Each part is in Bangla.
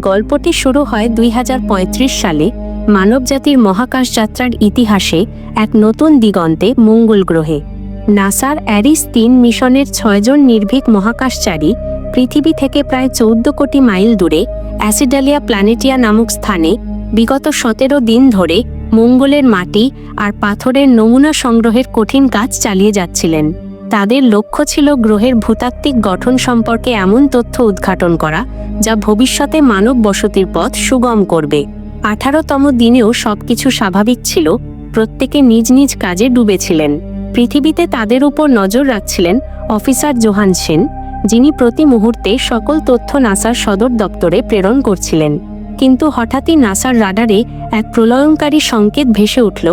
গল্পটি শুরু হয় দুই হাজার পঁয়ত্রিশ সালে মানবজাতির মহাকাশ যাত্রার ইতিহাসে এক নতুন দিগন্তে মঙ্গল গ্রহে। নাসার অ্যারিস তিন মিশনের ছয়জন নির্ভীক মহাকাশচারী পৃথিবী থেকে প্রায় চৌদ্দ কোটি মাইল দূরে অ্যাসিডালিয়া প্ল্যানেটিয়া নামক স্থানে বিগত সতেরো দিন ধরে মঙ্গলের মাটি আর পাথরের নমুনা সংগ্রহের কঠিন কাজ চালিয়ে যাচ্ছিলেন। তাদের লক্ষ্য ছিল গ্রহের ভূতাত্ত্বিক গঠন সম্পর্কে এমন তথ্য উদ্ঘাটন করা, যা ভবিষ্যতে মানব বসতির পথ সুগম করবে। আঠারোতম দিনেও সবকিছু স্বাভাবিক ছিল, প্রত্যেকে নিজ নিজ কাজে ডুবেছিলেন। পৃথিবীতে তাদের উপর নজর রাখছিলেন অফিসার জোহান সেন, যিনি প্রতি মুহূর্তে সকল তথ্য নাসার সদর দপ্তরে প্রেরণ করছিলেন। কিন্তু হঠাৎই নাসার রাডারে এক প্রলয়ঙ্কারী সংকেত ভেসে উঠল।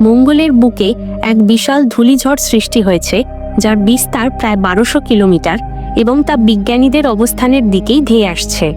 মঙ্গলের বুকে এক বিশাল ধূলিঝড় সৃষ্টি হয়েছে যার বিস্তার প্রায় বারোশো কিলোমিটার এবং তা বিজ্ঞানীদের অবস্থানের দিকেই ধেয়ে আসছে।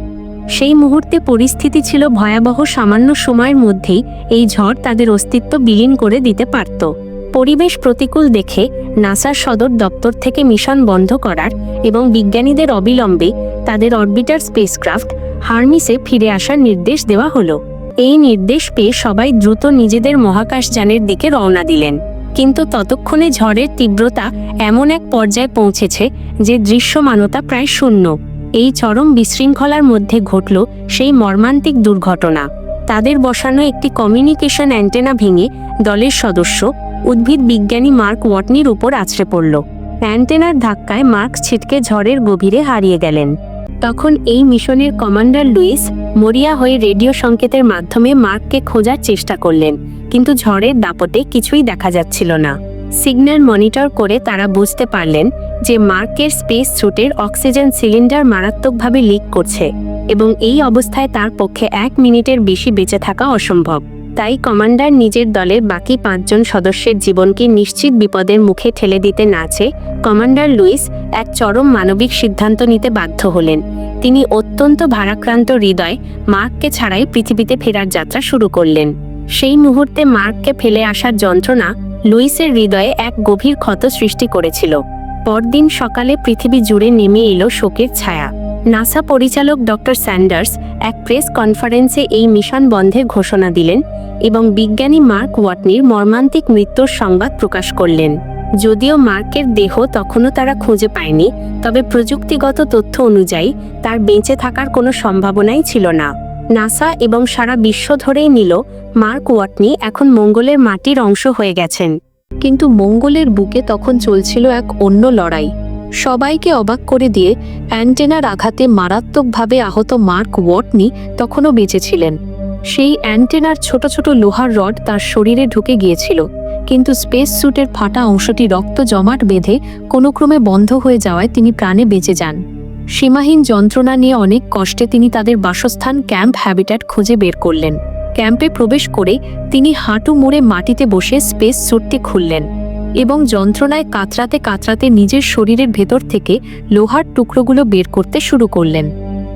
সেই মুহূর্তে পরিস্থিতি ছিল ভয়াবহ সামান্য সময়ের মধ্যেই এই ঝড় তাদের অস্তিত্ব বিলীন করে দিতে পারত। পরিবেশ প্রতিকূল দেখে নাসার সদর দপ্তর থেকে মিশন বন্ধ করার এবং বিজ্ঞানীদের অবিলম্বে তাদের অরবিটার স্পেসক্রাফট হার্মিসে ফিরে আসার নির্দেশ দেওয়া হলো। এই নির্দেশ পেয়ে সবাই দ্রুত নিজেদের মহাকাশযানের দিকে রওনা দিলেন। কিন্তু ততক্ষণে ঝড়ের তীব্রতা এমন এক পর্যায়ে পৌঁছেছে যে দৃশ্যমানতা প্রায় শূন্য। এই চরম বিশৃঙ্খলার মধ্যে ঘটল সেই মর্মান্তিক দুর্ঘটনা। তাদের বসানো একটি কমিউনিকেশন অ্যান্টেনা ভেঙে দলের সদস্য, উদ্ভিদ বিজ্ঞানী মার্ক ওয়াটনির উপর আছড়ে পড়ল। অ্যান্টেনার ধাক্কায় মার্ক ছিটকে ঝড়ের গভীরে হারিয়ে গেলেন। তখন এই মিশনের কমান্ডার লুইস মরিয়া হয়ে রেডিও সংকেতের মাধ্যমে মার্ককে খোঁজার চেষ্টা করলেন, কিন্তু ঝড়ের দাপটে কিছুই দেখা যাচ্ছিল না। সিগন্যাল মনিটর করে তারা বুঝতে পারলেন যে মার্কের স্পেস স্যুটের অক্সিজেন সিলিন্ডার মারাত্মকভাবে লিক করছে এবং এই অবস্থায় তার পক্ষে এক মিনিটের বেশি বেঁচে থাকা অসম্ভব। তাই কমান্ডার নিজের দলের বাকি পাঁচজন সদস্যের জীবনকে নিশ্চিত বিপদের মুখে ঠেলে দিতে না চেয়ে কমান্ডার লুইস এক চরম মানবিক সিদ্ধান্ত নিতে বাধ্য হলেন। তিনি অত্যন্ত ভারাক্রান্ত হৃদয় মার্ককে ছাড়াই পৃথিবীতে ফেরার যাত্রা শুরু করলেন। সেই মুহূর্তে মার্ককে ফেলে আসার যন্ত্রণা লুইসের হৃদয়ে এক গভীর ক্ষত সৃষ্টি করেছিল। পরদিন সকালে পৃথিবী জুড়ে নেমে এলো শোকের ছায়া। নাসা পরিচালক ডক্টর স্যান্ডার্স এক প্রেস কনফারেন্সে এই মিশন বন্ধের ঘোষণা দিলেন এবং বিজ্ঞানী মার্ক ওয়াটনির মর্মান্তিক মৃত্যুর সংবাদ প্রকাশ করলেন। যদিও মার্কের দেহ তখনও তারা খুঁজে পায়নি, তবে প্রযুক্তিগত তথ্য অনুযায়ী তার বেঁচে থাকার কোনো সম্ভাবনাই ছিল না। নাসা এবং সারা বিশ্ব ধরেই নিল মার্ক ওয়াটনি এখন মঙ্গলের মাটির অংশ হয়ে গেছেন। কিন্তু মঙ্গলের বুকে তখন চলছিল এক অন্য লড়াই। সবাইকে অবাক করে দিয়ে অ্যান্টেনার আঘাতে মারাত্মকভাবে আহত মার্ক ওয়াটনি তখনও বেঁচেছিলেন সেই অ্যান্টেনার ছোট ছোট লোহার রড তার শরীরে ঢুকে গিয়েছিল, কিন্তু স্পেস স্যুটের ফাটা অংশটি রক্ত জমাট বেঁধে কোনো ক্রমে বন্ধ হয়ে যাওয়ায় তিনি প্রাণে বেঁচে যান। সীমাহীন যন্ত্রণা নিয়ে অনেক কষ্টে তিনি তাদের বাসস্থান ক্যাম্প হ্যাবিট্যাট খুঁজে বের করলেন। ক্যাম্পে প্রবেশ করে তিনি হাঁটু মুড়ে মাটিতে বসে স্পেস স্যুটটি খুললেন। এবং যন্ত্রণায় কাতরাতে কাতরাতে নিজের শরীরের ভেতর থেকে লোহার টুকরোগুলো বের করতে শুরু করলেন।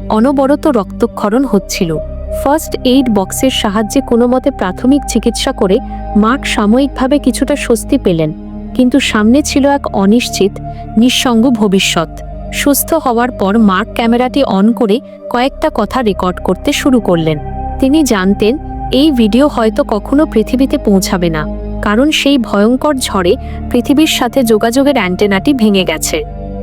অনবরত রক্তক্ষরণ হচ্ছিল। ফার্স্ট এইড বক্সের সাহায্যে কোনো মতে প্রাথমিক চিকিৎসা করে মার্ক সাময়িকভাবে কিছুটা স্বস্তি পেলেন। কিন্তু সামনে ছিল এক অনিশ্চিত, নিঃসঙ্গ ভবিষ্যৎ। সুস্থ হওয়ার পর মার্ক ক্যামেরাটি অন করে কয়েকটা কথা রেকর্ড করতে শুরু করলেন। তিনি জানতেন, এই ভিডিও হয়তো কখনো পৃথিবীতে পৌঁছাবে না। কারণ সেই ভয়ঙ্কর ঝড়ে পৃথিবীর সাথে যোগাযোগের অ্যান্টেনাটি ভেঙে গেছে।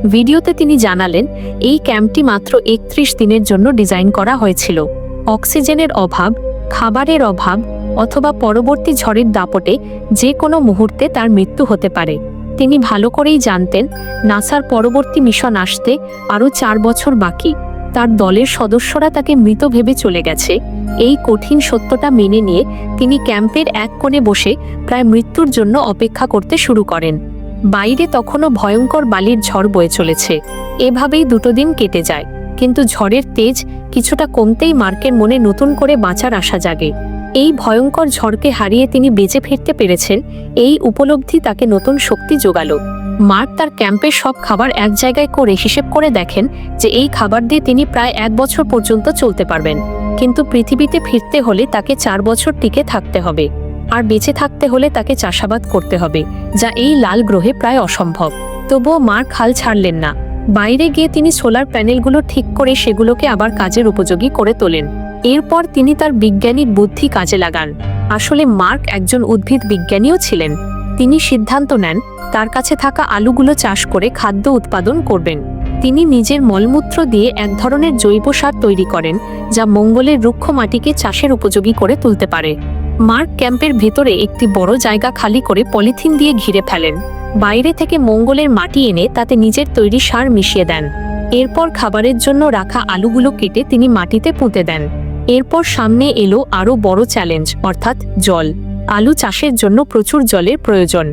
ভিডিওতে তিনি জানালেন, এই ক্যাম্পটি মাত্র একত্রিশ দিনের জন্য ডিজাইন করা হয়েছিল। অক্সিজেনের অভাব, খাবারের অভাব অথবা পরবর্তী ঝড়ের দাপটে যে কোনো মুহূর্তে তার মৃত্যু হতে পারে। তিনি ভালো করেই জানতেন, নাসার পরবর্তী মিশন আসতে আরও চার বছর বাকি। তার দলের সদস্যরা তাকে মৃত ভেবে চলে গেছে। এই কঠিন সত্যটা মেনে নিয়ে তিনি ক্যাম্পের এক কোণে বসে প্রায় মৃত্যুর জন্য অপেক্ষা করতে শুরু করেন। বাইরে তখনও ভয়ঙ্কর বালির ঝড় বয়ে চলেছে। এভাবেই দুটো দিন কেটে যায়, কিন্তু ঝড়ের তেজ কিছুটা কমতেই মার্কের মনে নতুন করে বাঁচার আশা জাগে। এই ভয়ঙ্কর ঝড়কে হারিয়ে তিনি বেঁচে ফিরতে পেরেছেন, এই উপলব্ধি তাকে নতুন শক্তি যোগালো। মার্ক তার ক্যাম্পের সব খাবার এক জায়গায় করে হিসেব করে দেখেন যে এই খাবার দিয়ে তিনি প্রায় এক বছর পর্যন্ত চলতে পারবেন। কিন্তু পৃথিবীতে ফিরতে হলে তাকে চার বছর টিকে থাকতে হবে। আর বেঁচে থাকতে হলে তাকে চাষাবাদ করতে হবে, যা এই লাল গ্রহে প্রায় অসম্ভব। তবুও মার্ক হাল ছাড়লেন না। বাইরে গিয়ে তিনি সোলার প্যানেলগুলো ঠিক করে সেগুলোকে আবার কাজের উপযোগী করে তোলেন। এরপর তিনি তার বিজ্ঞানীর বুদ্ধি কাজে লাগান। আসলে মার্ক একজন উদ্ভিদ বিজ্ঞানীও ছিলেন। তিনি সিদ্ধান্ত নেন, তার কাছে থাকা আলুগুলো চাষ করে খাদ্য উৎপাদন করবেন। তিনি নিজের মলমূত্র দিয়ে এক ধরনের জৈব সার তৈরি করেন, যা মঙ্গলের রুক্ষ মাটিকে চাষের উপযোগী করে তুলতে পারে। মার্ক ক্যাম্পের ভেতরে একটি বড় জায়গা খালি করে পলিথিন দিয়ে ঘিরে ফেলেন। বাইরে থেকে মঙ্গলের মাটি এনে তাতে নিজের তৈরি সার মিশিয়ে দেন। এরপর খাবারের জন্য রাখা আলুগুলো কেটে তিনি মাটিতে পুঁতে দেন। এরপর সামনে এলো আরও বড় চ্যালেঞ্জ, অর্থাৎ জল। আলু চাষের জন্য প্রচুর জলের প্রয়োজন।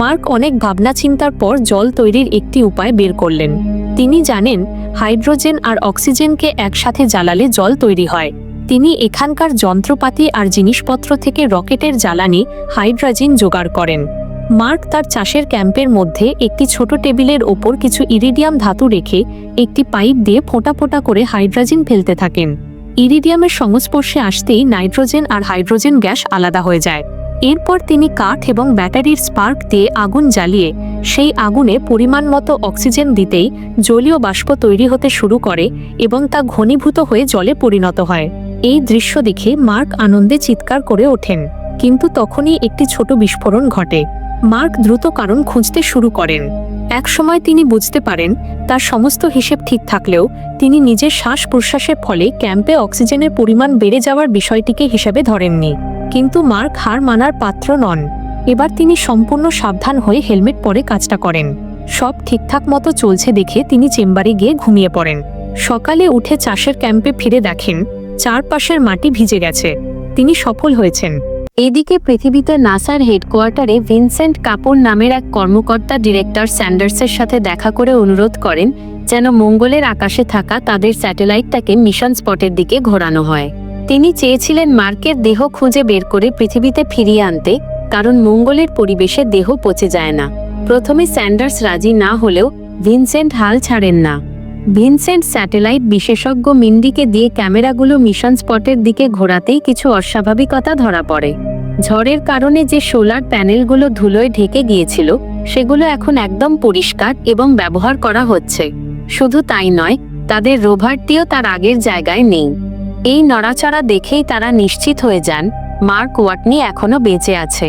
মার্ক অনেক ভাবনা চিন্তার পর জল তৈরির একটি উপায় বের করলেন। তিনি জানেন হাইড্রোজেন আর অক্সিজেনকে একসাথে জ্বালালে জল তৈরি হয়। তিনি এখানকার যন্ত্রপাতি আর জিনিসপত্র থেকে রকেটের জ্বালানি, হাইড্রোজেন জোগাড় করেন। মার্ক তার চাষের ক্যাম্পের মধ্যে একটি ছোট টেবিলের ওপর কিছু ইরিডিয়াম ধাতু রেখে একটি পাইপ দিয়ে ফোঁটা ফোঁটা করে হাইড্রোজেন ফেলতে থাকেন। ইরিডিয়ামের সংস্পর্শে আসতেই নাইট্রোজেন আর হাইড্রোজেন গ্যাস আলাদা হয়ে যায়। এরপর তিনি কাঠ এবং ব্যাটারির স্পার্ক দিয়ে আগুন জ্বালিয়ে সেই আগুনে পরিমাণ মতো অক্সিজেন দিতেই জলীয় বাষ্প তৈরি হতে শুরু করে এবং তা ঘনীভূত হয়ে জলে পরিণত হয়। এই দৃশ্য দেখে মার্ক আনন্দে চিৎকার করে ওঠেন। কিন্তু তখনই একটি ছোট বিস্ফোরণ ঘটে। মার্ক দ্রুত কারণ খুঁজতে শুরু করেন। এক সময় তিনি বুঝতে পারেন, তার সমস্ত হিসেব ঠিক থাকলেও তিনি নিজের শ্বাস প্রশ্বাসের ফলে ক্যাম্পে অক্সিজেনের পরিমাণ বেড়ে যাওয়ার বিষয়টিকে হিসেবে ধরেননি। কিন্তু মার্ক হার মানার পাত্র নন। এবার তিনি সম্পূর্ণ সাবধান হয়ে হেলমেট পরে কাজটা করেন। সব ঠিকঠাক মতো চলছে দেখে তিনি চেম্বারে গিয়ে ঘুমিয়ে পড়েন। সকালে উঠে চাষের ক্যাম্পে ফিরে দেখেন, চারপাশের মাটি ভিজে গেছে। তিনি সফল হয়েছেন। এদিকে পৃথিবীতে নাসার হেডকোয়ার্টারে ভিনসেন্ট কাপুর নামের এক কর্মকর্তা ডিরেক্টর স্যান্ডার্সের সাথে দেখা করে অনুরোধ করেন যেন মঙ্গলের আকাশে থাকা তাদের স্যাটেলাইটটাকে মিশন স্পটের দিকে ঘোরানো হয়। তিনি চেয়েছিলেন মার্কের দেহ খুঁজে বের করে পৃথিবীতে ফিরিয়ে আনতে, কারণ মঙ্গলের পরিবেশে দেহ পচে যায় না। প্রথমে স্যান্ডার্স রাজি না হলেও ভিনসেন্ট হাল ছাড়েন না। ভিনসেন্ট স্যাটেলাইট বিশেষজ্ঞ মিন্ডিকে দিয়ে ক্যামেরাগুলো মিশন স্পটের দিকে ঘোরাতেই কিছু অস্বাভাবিকতা ধরা পড়ে। ঝড়ের কারণে যে সোলার প্যানেলগুলো ধুলোয় ঢেকে গিয়েছিল, সেগুলো এখন একদম পরিষ্কার এবং ব্যবহার করা হচ্ছে। শুধু তাই নয়, তাদের রোভারটিও তার আগের জায়গায় নেই। এই নড়াচড়া দেখেই তারা নিশ্চিত হয়ে যান, মার্ক ওয়াটনি এখনও বেঁচে আছে।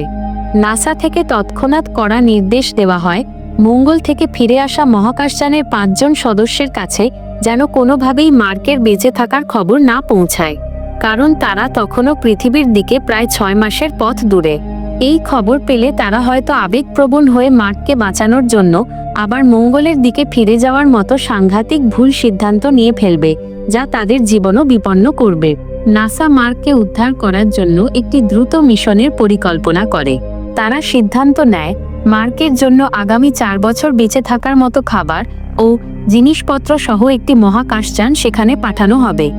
নাসা থেকে তৎক্ষণাৎ করা নির্দেশ দেওয়া হয় মঙ্গল থেকে ফিরে আসা মহাকাশযানের পাঁচজন সদস্যের কাছে যেন কোনোভাবেই মার্কের বেঁচে থাকার খবর না পৌঁছায়, কারণ তারা তখনও পৃথিবীর দিকে প্রায় ছয় মাসের পথ দূরে। এই খবর পেলে তারা হয়তো আবেগপ্রবণ হয়ে মার্ককে বাঁচানোর জন্য আবার মঙ্গলের দিকে ফিরে যাওয়ার মতো সাংঘাতিক ভুল সিদ্ধান্ত নিয়ে ফেলবে, যা তাদের জীবনও বিপন্ন করবে। নাসা মার্ককে উদ্ধার করার জন্য একটি দ্রুত মিশনের পরিকল্পনা করে। তারা সিদ্ধান্ত নেয় মার্কের জন্য আগামী চার বছর বেঁচে থাকার মতো খাবার ও জিনিসপত্র সহ একটি মহাকাশযান সেখানে পাঠানো হবে।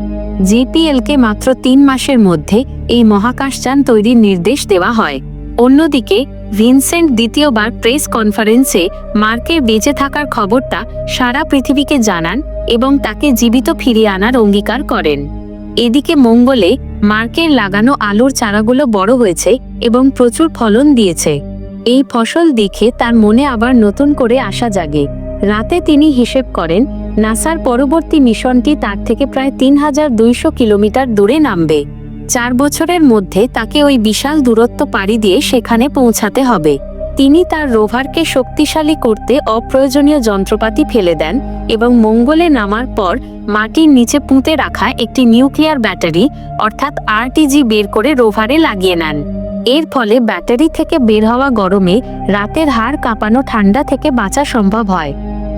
জেপিএলকে মাত্র তিন মাসের মধ্যে এই মহাকাশযান তৈরির নির্দেশ দেওয়া হয়। অন্যদিকে, ভিনসেন্ট দ্বিতীয়বার প্রেস কনফারেন্সে মার্কের বেঁচে থাকার খবরটা সারা পৃথিবীকে জানান এবং তাকে জীবিত ফিরিয়ে আনার অঙ্গীকার করেন। এদিকে মঙ্গলে মার্কের লাগানো আলুর চারাগুলো বড় হয়েছে এবং প্রচুর ফলন দিয়েছে। এই ফসল দেখে তার মনে আবার নতুন করে আশা জাগে। রাতে তিনি হিসেব করেন, নাসার পরবর্তী মিশনটি তার থেকে প্রায় তিন হাজার দুইশো কিলোমিটার দূরে নামবে। চার বছরের মধ্যে তাকে ওই বিশাল দূরত্ব পাড়ি দিয়ে সেখানে পৌঁছাতে হবে। তিনি তার রোভারকে শক্তিশালী করতে অপ্রয়োজনীয় যন্ত্রপাতি ফেলে দেন এবং মঙ্গলে নামার পর মাটির নিচে পুঁতে রাখা একটি নিউক্লিয়ার ব্যাটারি, অর্থাৎ আরটিজি বের করে রোভারে লাগিয়ে নেন। এর ফলে ব্যাটারি থেকে বের হওয়া গরমে রাতের হাড় কাঁপানো ঠান্ডা থেকে বাঁচা সম্ভব হয়।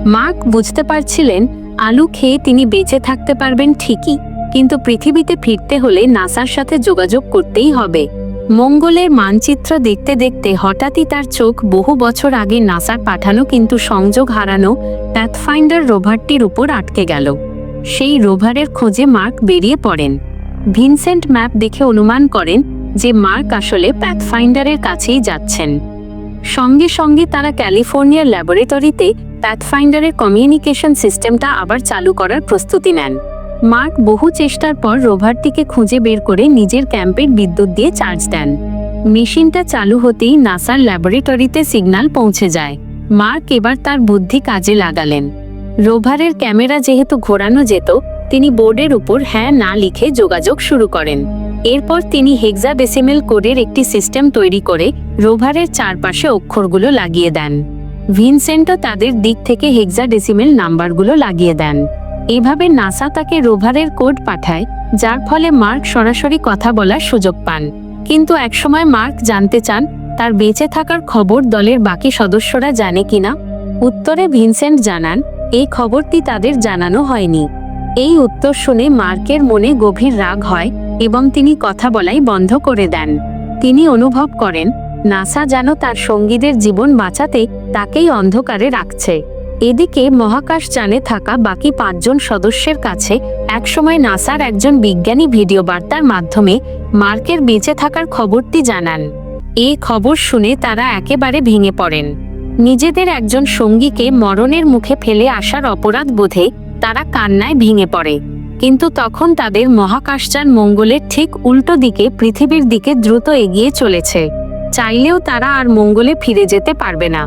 মার্ক বুঝতে পারছিলেন, আলু খেয়ে তিনি বেঁচে থাকতে পারবেন ঠিকই, কিন্তু পৃথিবীতে ফিরতে হলে নাসার সাথে যোগাযোগ করতেই হবে। মঙ্গলের মানচিত্র দেখতে দেখতে হঠাৎই তার চোখ বহু বছর আগে নাসার পাঠানো কিন্তু সংযোগ হারানো প্যাথফাইন্ডার রোভারটির উপর আটকে গেল। সেই রোভারের খোঁজে মার্ক বেরিয়ে পড়েন। ভিনসেন্ট ম্যাপ দেখে অনুমান করেন যে মার্ক আসলে প্যাথফাইন্ডারের কাছেই যাচ্ছেন। সঙ্গে সঙ্গে তারা ক্যালিফোর্নিয়ার ল্যাবরেটরিতে প্যাথফাইন্ডারের কমিউনিকেশন সিস্টেমটা আবার চালু করার প্রস্তুতি নেন। মার্ক বহু চেষ্টার পর রোভারটিকে খুঁজে বের করে নিজের ক্যাম্পের বিদ্যুৎ দিয়ে চার্জ দেন। মেশিনটা চালু হতেই নাসার ল্যাবরেটরিতে সিগন্যাল পৌঁছে যায়। মার্ক এবার তার বুদ্ধি কাজে লাগালেন। রোভারের ক্যামেরা যেহেতু ঘোরানো যেত, তিনি বোর্ডের উপর হ্যাঁ না লিখে যোগাযোগ শুরু করেন। এরপর তিনি হেক্সাডেসিমেল কোডের একটি সিস্টেম তৈরি করে রোভারের চারপাশে অক্ষরগুলো লাগিয়ে দেন। ভিনসেন্টও তাদের দিক থেকে হেক্সাডেসিমেল নাম্বারগুলো লাগিয়ে দেন। এভাবে নাসা তাকে রোভারের কোড পাঠায়, যার ফলে মার্ক সরাসরি কথা বলার সুযোগ পান। কিন্তু একসময় মার্ক জানতে চান, তার বেঁচে থাকার খবর দলের বাকি সদস্যরা জানে কিনা? উত্তরে ভিনসেন্ট জানান, এই খবরটি তাদের জানানো হয়নি। এই উত্তর শুনে মার্কের মনে গভীর রাগ হয় এবং তিনি কথা বলাই বন্ধ করে দেন। তিনি অনুভব করেন, নাসা যেন তার সঙ্গীদের জীবন বাঁচাতে তাকেই অন্ধকারে রাখছে। এদিকে মহাকাশযানে থাকা বাকি পাঁচজন সদস্যের কাছে একসময় নাসার একজন বিজ্ঞানী ভিডিও বার্তার মাধ্যমে মার্কের বেঁচে থাকার খবরটি জানান। এই খবর শুনে তারা একেবারে ভেঙে পড়েন। নিজেদের একজন সঙ্গীকে মরণের মুখে ফেলে আসার অপরাধ বোধে তারা কান্নায় ভেঙে পড়ে। কিন্তু তখন তাদের মহাকাশযান মঙ্গলের ঠিক উল্টো দিকে পৃথিবীর দিকে দ্রুত এগিয়ে চলেছে। চাইলেও তারা আর মঙ্গলে ফিরে যেতে পারবে না।